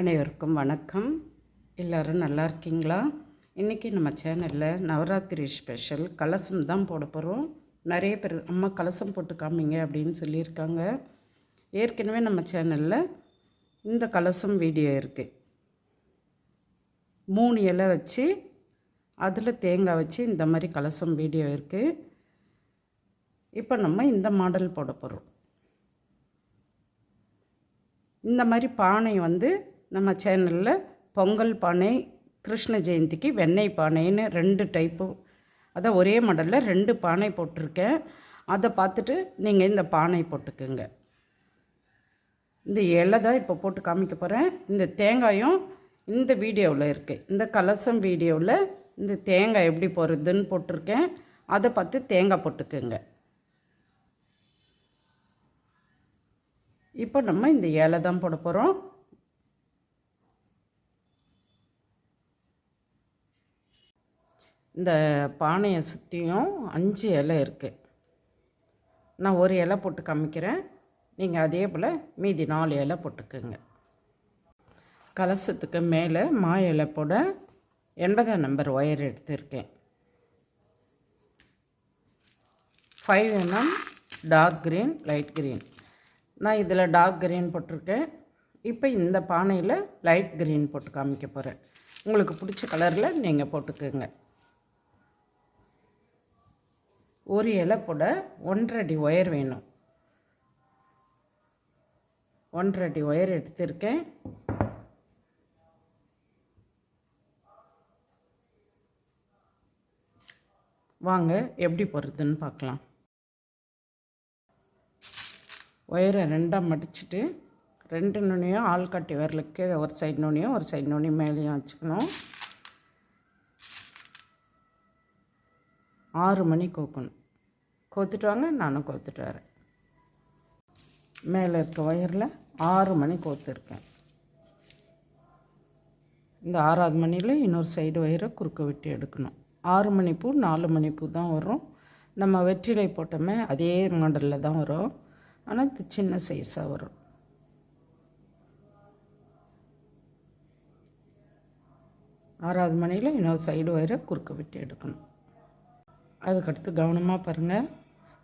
அனைவருக்கும் வணக்கம். எல்லோரும் நல்லா இருக்கீங்களா? இன்றைக்கி நம்ம சேனலில் நவராத்திரி ஸ்பெஷல் கலசம் தான் போட போகிறோம் நிறைய பேர் அம்மா கலசம் போட்டு காமிங்க அப்படின்னு சொல்லியிருக்காங்க. ஏற்கனவே நம்ம சேனலில் இந்த கலசம் வீடியோ இருக்குது மூணு இலை வச்சு அதில் தேங்காய் வச்சு இந்த மாதிரி கலசம் வீடியோ இருக்குது இப்போ நம்ம இந்த மாடல் போட போகிறோம் இந்த மாதிரி பானை வந்து நம்ம சேனலில் பொங்கல் பானை கிருஷ்ண ஜெயந்திக்கு வெண்ணெய் பானைன்னு ரெண்டு டைப்பு அதான் ஒரே மாடலில் ரெண்டு பானை போட்டிருக்கேன். அதை பார்த்துட்டு நீங்கள் இந்த பானை போட்டுக்குங்க. இந்த இலை தான் இப்போ போட்டு காமிக்க போகிறேன் இந்த தேங்காயும் இந்த வீடியோவில் இருக்குது இந்த கலசம் வீடியோவில் இந்த தேங்காய் எப்படி போடுறதுன்னு போட்டிருக்கேன். அதை பார்த்து தேங்காய் போட்டுக்குங்க. இப்போ நம்ம இந்த இலை தான் போட போகிறோம் இந்த பானையை சுற்றியும் அஞ்சு இலை இருக்குது நான் ஒரு இலை போட்டு காமிக்கிறேன். நீங்கள் அதே போல் மீதி நாலு இலை போட்டுக்குங்க. கலசத்துக்கு மேலே மா இலை போட எண்பதாம் நம்பர் ஒயர் எடுத்திருக்கேன். Five M M dark green light green நான் இதில் டார்க் க்ரீன் போட்டிருக்கேன். இப்போ இந்த பானையில் லைட் க்ரீன் போட்டு காமிக்க போகிறேன் உங்களுக்கு பிடிச்ச கலரில் நீங்கள் போட்டுக்கோங்க. ஒரு இலை போட ஒன்றரை ஒயர் வேணும். ஒன்றரை அடி ஒயர் எடுத்திருக்கேன். வாங்க எப்படி போடுறதுன்னு பார்க்கலாம். ஒயரை ரெண்டாக மடிச்சுட்டு ரெண்டு நுனியும் ஆள்காட்டி விரலுக்கு ஒரு சைடு நுனியும் ஒரு சைடு நுனி மேலேயும் வச்சுக்கணும். ஆறு மணி கோக்கணும். கோத்துட்டு வாங்க நானும் கோத்துட்டு வரேன். மேலே இருக்க ஒயரில் ஆறு மணி கோத்துருக்கேன். இந்த ஆறாவது மணியில் இன்னொரு சைடு ஒயரை குறுக்க விட்டு எடுக்கணும். ஆறு மணி பூ நாலு மணி பூ தான் வரும். நம்ம வெற்றிலை போட்டோமே அதே மாடலில் தான் வரும். ஆனால் இது சின்ன சைஸாக வரும். ஆறாவது மணியில் இன்னொரு சைடு ஒயரை குறுக்க விட்டு எடுக்கணும். அதுக்கடுத்து கவனமாக பாருங்கள்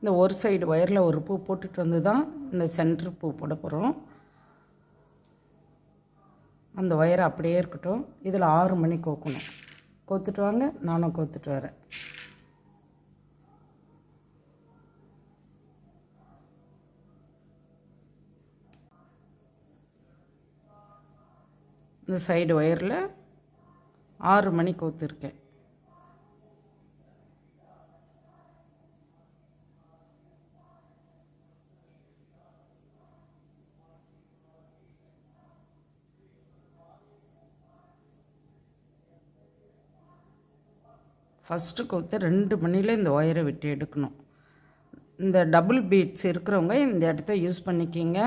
இந்த ஒரு சைடு ஒயரில் ஒரு பூ போட்டுட்டு வந்து தான் இந்த சென்ட்ரு பூ போட போகிறோம் அந்த ஒயரை அப்படியே இருக்கட்டும். இதில் ஆறு மணி கோக்கணும். கோத்துட்டு வாங்க நானும் கோத்துட்டு வரேன். இந்த சைடு ஒயரில் ஆறு மணி கோத்துருக்கேன். ஃபஸ்ட்டு கொடுத்து ரெண்டு மணியில் இந்த ஒயரை விட்டு எடுக்கணும். இந்த டபுள் பீட்ஸ் இருக்கிறவங்க இந்த இடத்த யூஸ் பண்ணிக்கிங்க.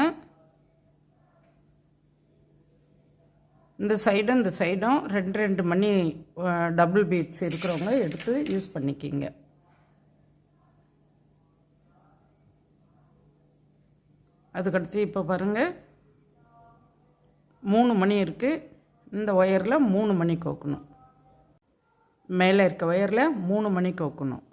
இந்த சைடும் இந்த சைடும் ரெண்டு ரெண்டு மணி டபுள் பீட்ஸ் இருக்கிறவங்க எடுத்து யூஸ் பண்ணிக்கிங்க. அதுக்கடுத்து இப்போ பாருங்கள் மூணு மணி இருக்குது இந்த ஒயரில் மூணு மணி கோக்கணும். மேலே இருக்க ஒயரில் மூணு மணி கோக்கணும்.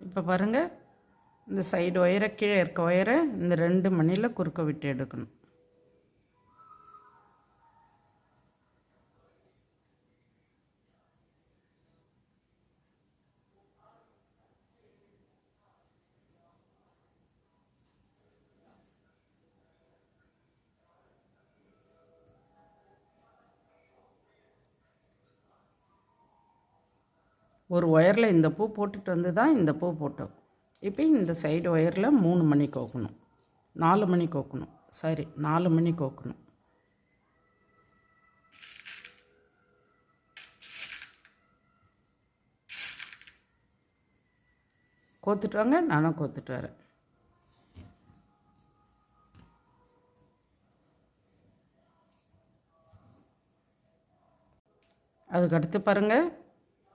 இப்போ பாருங்கள் இந்த சைடு ஒயரை கீழே இருக்க ஒயரை இந்த ரெண்டு மணியில் குறுக்க விட்டு எடுக்கணும். ஒரு ஒயரில் இந்த பூ போட்டுட்டு வந்து தான் இந்த பூ போட்டோம். இப்போ இந்த சைடு ஒயரில் மூணு மணி கோக்கணும். நாலு மணி கோக்கணும். சரி நாலு மணி கோக்கணும். கோத்துட்டு வாங்க நானும் கோத்துட்டு வரேன். அதுக்கடுத்து பாருங்கள்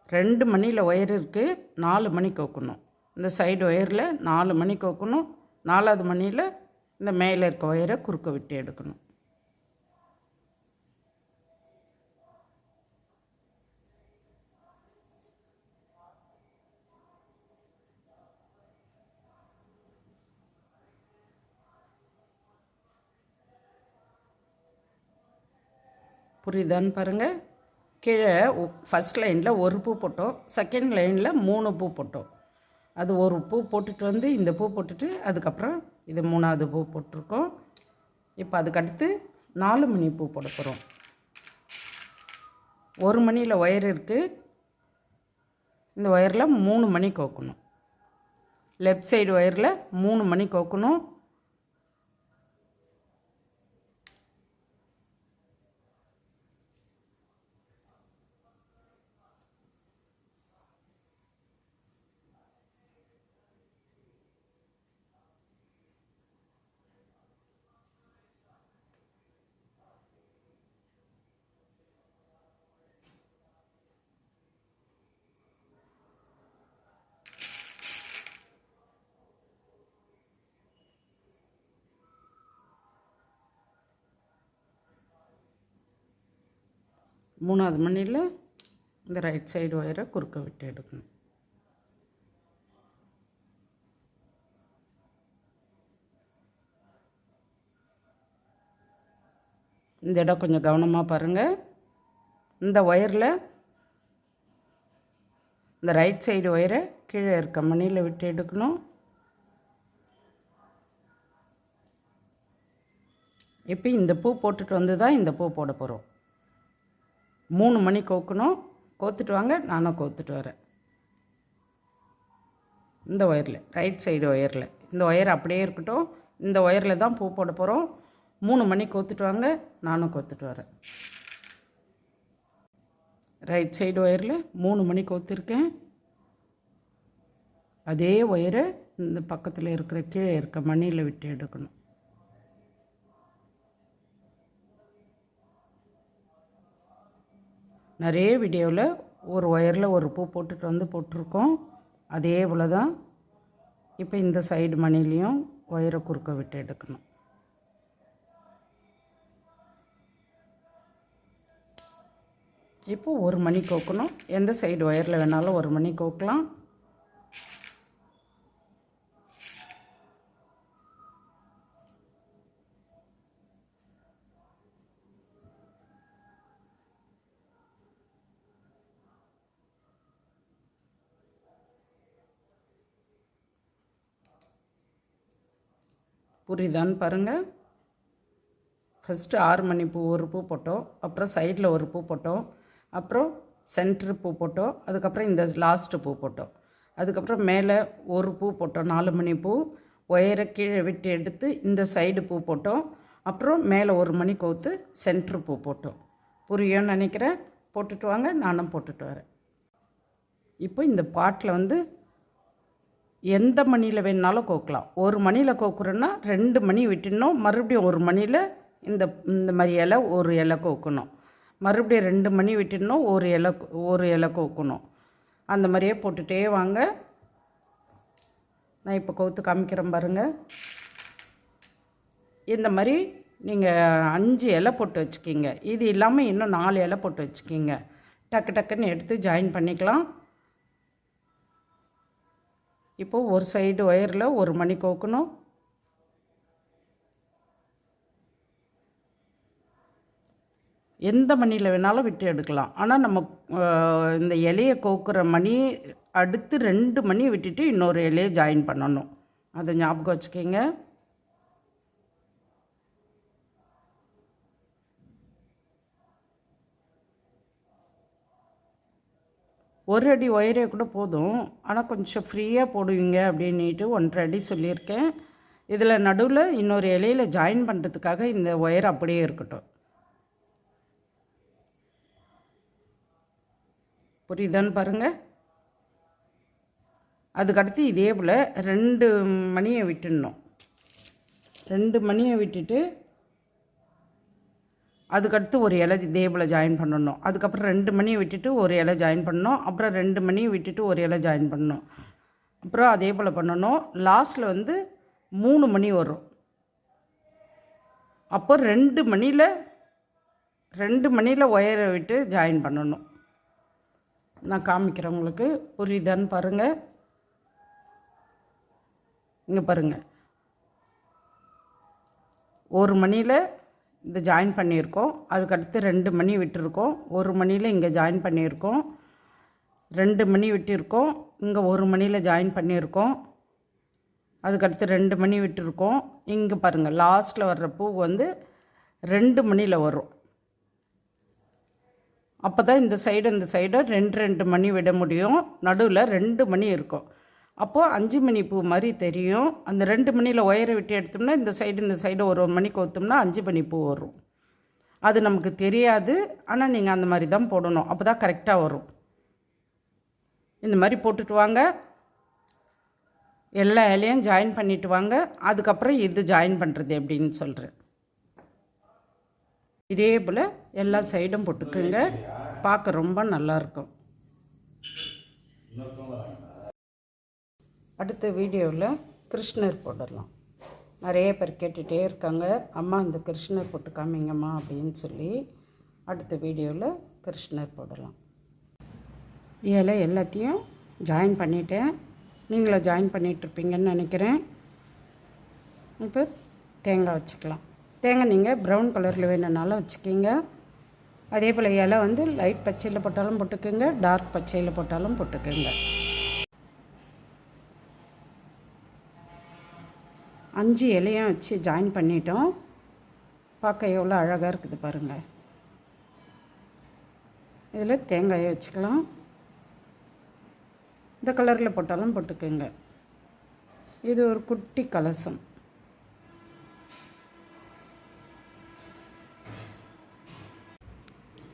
ரெண்டு மணியில் ஒயர் இருக்குது நாலு மணி கோக்கணும். இந்த சைடு ஒயரில் நாலு மணி கோக்கணும் நாலாவது மணியில் இந்த மேலே இருக்க ஒயரை குறுக்க விட்டு எடுக்கணும். புரியுதான்னு பாருங்கள் கீழே ஃபஸ்ட் லைனில் ஒரு பூ போட்டோம். செகண்ட் லைனில் மூணு பூ போட்டோம். அது ஒரு பூ போட்டுட்டு வந்து இந்த பூ போட்டுட்டு அதுக்கப்புறம் இது மூணாவது பூ போட்டிருக்கோம். இப்போ அதுக்கடுத்து நாலு மணி பூ போட போகிறோம் ஒரு மணியில் ஒயர் இருக்குது இந்த ஒயரில் மூணு மணி கோக்கணும். லெஃப்ட் சைடு ஒயரில் மூணு மணி கோக்கணும். மூணாவது மணியில் இந்த ரைட் சைடு ஒயரை குறுக்க விட்டு எடுக்கணும். இந்த இடம் கொஞ்சம் கவனமாக பாருங்கள் இந்த ஒயரில் இந்த ரைட் சைடு ஒயரை கீழே இருக்க மணியில் விட்டு எடுக்கணும். இப்போ இந்த பூ போட்டுட்டு வந்து தான் இந்த பூ போட போகிறோம் மூணு மணி கோக்கணும். கோத்துட்டு வாங்க நானும் கோத்துட்டு வரேன். இந்த ஒயரில் ரைட் சைடு ஒயரில். இந்த ஒயர் அப்படியே இருக்கட்டும். இந்த ஒயரில் தான் பூ போட போகிறோம் மூணு மணி கோத்துட்டு வாங்க நானும் கோத்துட்டு வரேன். ரைட் சைடு ஒயரில் மூணு மணி கோத்துருக்கேன். அதே ஒயரை இந்த பக்கத்தில் இருக்கிற கீழே இருக்க மணியில் விட்டு எடுக்கணும். நிறைய வீடியோவில் ஒரு ஒயரில் ஒரு பூ போட்டுட்டு வந்து போட்டிருக்கோம். அதே போல் தான் இப்போ இந்த சைடு மணிலையும் ஒயரை குறுக்க விட்டு எடுக்கணும். இப்போ ஒரு மணி கோக்கணும். எந்த சைடு ஒயரில் வேணாலும் ஒரு மணி கோக்கலாம். புரியுதான்னு பாருங்கள் ஃபஸ்ட்டு ஆறு மணி பூ ஒரு பூ போட்டோம். அப்புறம் சைடில் ஒரு பூ போட்டோம். அப்புறம் சென்ட்ரு பூ போட்டோம். அதுக்கப்புறம் இந்த லாஸ்ட்டு பூ போட்டோம். அதுக்கப்புறம் மேலே ஒரு பூ போட்டோம். நாலு மணி பூ. ஒயரை கீழே விட்டு எடுத்து இந்த சைடு பூ போட்டோம். அப்புறம் மேலே ஒரு மணி கோத்து சென்ட்ரு பூ போட்டோம். புரியும்னு நினைக்கிறேன். போட்டுட்டு வாங்க. நானும் போட்டுட்டு வரேன். இப்போ இந்த பாட்டில் வந்து எந்த மணியில் வேணுனாலும் கோக்கலாம். ஒரு மணியில் கோக்குறோன்னா ரெண்டு மணி விட்டுடணும். மறுபடியும் ஒரு மணியில் இந்த இந்த மாதிரி இலை ஒரு இலை கோக்கணும். மறுபடியும் ரெண்டு மணி விட்டுடணும். ஒரு இலை ஒரு இலை கோக்கணும். அந்த மாதிரியே போட்டுகிட்டே வாங்க. நான் இப்போ கவுத்து காமிக்கிறேன் பாருங்கள் இந்த மாதிரி நீங்கள் அஞ்சு இலை போட்டு வச்சுக்கிங்க. இது இல்லாமல் இன்னும் நாலு இலை போட்டு வச்சுக்கிங்க. டக்கு டக்குன்னு எடுத்து ஜாயின் பண்ணிக்கலாம். இப்போது ஒரு சைடு ஒயரில் ஒரு மணி கோக்கணும். எந்த மணியில் வேணாலும் விட்டு எடுக்கலாம். ஆனால் நம்ம இந்த இலையை கோக்குற மணி அடுத்து ரெண்டு மணி விட்டுட்டு இன்னொரு இலையை ஜாயின் பண்ணணும். அதை ஞாபகம் வச்சுக்கிங்க. ஒரு அடி ஒயரே கூட போதும். ஆனால் கொஞ்சம் ஃப்ரீயாக போடுவீங்க அப்படின்ட்டு ஒன்றரை அடி சொல்லியிருக்கேன். இதில் நடுவில் இன்னொரு இலையில் ஜாயின் பண்ணுறதுக்காக இந்த ஒயர் அப்படியே இருக்கட்டும். புரியுதான்னு பாருங்கள் அதுக்கடுத்து இதே போல் ரெண்டு மணியை விட்டுடணும். ரெண்டு மணியை விட்டுட்டு அதுக்கடுத்து ஒரு இலை இதே போல் ஜாயின் பண்ணணும். அதுக்கப்புறம் ரெண்டு மணியை விட்டுட்டு ஒரு இலை ஜாயின் பண்ணணும். அப்புறம் ரெண்டு மணியை விட்டுட்டு ஒரு இலை ஜாயின் பண்ணணும். அப்புறம் அதே போல் பண்ணணும். லாஸ்ட்டில் வந்து மூணு மணி வரும். அப்போ ரெண்டு மணியில் ரெண்டு மணியில் ஒயரை விட்டு ஜாயின் பண்ணணும். நான் காமிக்கிறேன் உங்களுக்கு. புரியுதான்னு பாருங்கள் இங்கே பாருங்கள் ஒரு மணியில் இந்த ஜாயின் பண்ணியிருக்கோம். அதுக்கடுத்து ரெண்டு மணி விட்டுருக்கோம். ஒரு மணியில் இங்கே ஜாயின் பண்ணியிருக்கோம். ரெண்டு மணி விட்டிருக்கோம். இங்கே ஒரு மணியில் ஜாயின் பண்ணியிருக்கோம். அதுக்கடுத்து ரெண்டு மணி விட்டுருக்கோம். இங்கே பாருங்கள் லாஸ்ட்டில் வர்ற பூ வந்து ரெண்டு மணியில் வரும். அப்போ தான் இந்த சைடு இந்த சைடு ரெண்டு ரெண்டு மணி விட முடியும். நடுவில் ரெண்டு மணி இருக்கும். அப்போது அஞ்சு மணி பூ மாதிரி தெரியும். அந்த ரெண்டு மணியில் ஒயரை விட்டு எடுத்தோம்னா இந்த சைடு இந்த சைடு ஒரு ஒரு மணிக்கு ஊற்றோம்னா அஞ்சு மணி பூ வரும். அது நமக்கு தெரியாது. ஆனால் நீங்கள் அந்த மாதிரி தான் போடணும். அப்போ தான் கரெக்டாக வரும். இந்த மாதிரி போட்டுட்டு வாங்க. எல்லா இலையும் ஜாயின் பண்ணிட்டு வாங்க. அதுக்கப்புறம் இது ஜாயின் பண்ணுறது எப்படின்னு சொல்கிறேன் இதே போல் எல்லா சைடும் போட்டுக்குங்க. பார்க்க ரொம்ப நல்லாயிருக்கும் அடுத்த வீடியோவில் கிருஷ்ணர் போடலாம். நிறைய பேர் கேட்டுகிட்டே இருக்காங்க. அம்மா இந்த கிருஷ்ணர் போட்டு காமிங்கம்மா அப்படின்னு சொல்லி அடுத்த வீடியோவில் கிருஷ்ணர் போடலாம். இலை எல்லாத்தையும் ஜாயின் பண்ணிட்டேன். நீங்களும் ஜாயின் பண்ணிகிட்ருப்பீங்கன்னு நினைக்கிறேன். இப்போ தேங்காய் வச்சுக்கலாம். தேங்காய் நீங்கள் ப்ரௌன் கலரில் வேணும்னாலும் வச்சுக்கிங்க. அதே போல் இலை வந்து லைட் பச்சையில் போட்டாலும் போட்டுக்கோங்க டார்க் பச்சையில் போட்டாலும் போட்டுக்கோங்க. அஞ்சு இலையும் வச்சு ஜாயின் பண்ணிட்டோம். பார்க்க எவ்வளோ அழகாக இருக்குது பாருங்கள் இதில் தேங்காயை வச்சுக்கலாம். இந்த கலரில் போட்டாலும் போட்டுக்கோங்க. இது ஒரு குட்டி கலசம்.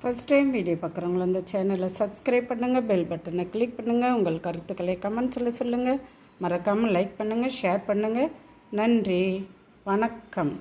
ஃபஸ்ட் டைம் வீடியோ பார்க்குறவங்கள இந்த சேனலை சப்ஸ்கிரைப் பண்ணுங்கள் பெல் பட்டனை கிளிக் பண்ணுங்கள் உங்கள் கருத்துக்களை கமெண்ட்ஸில் சொல்லுங்கள் மறக்காமல் லைக் பண்ணுங்கள் ஷேர் பண்ணுங்கள் நன்றி வணக்கம்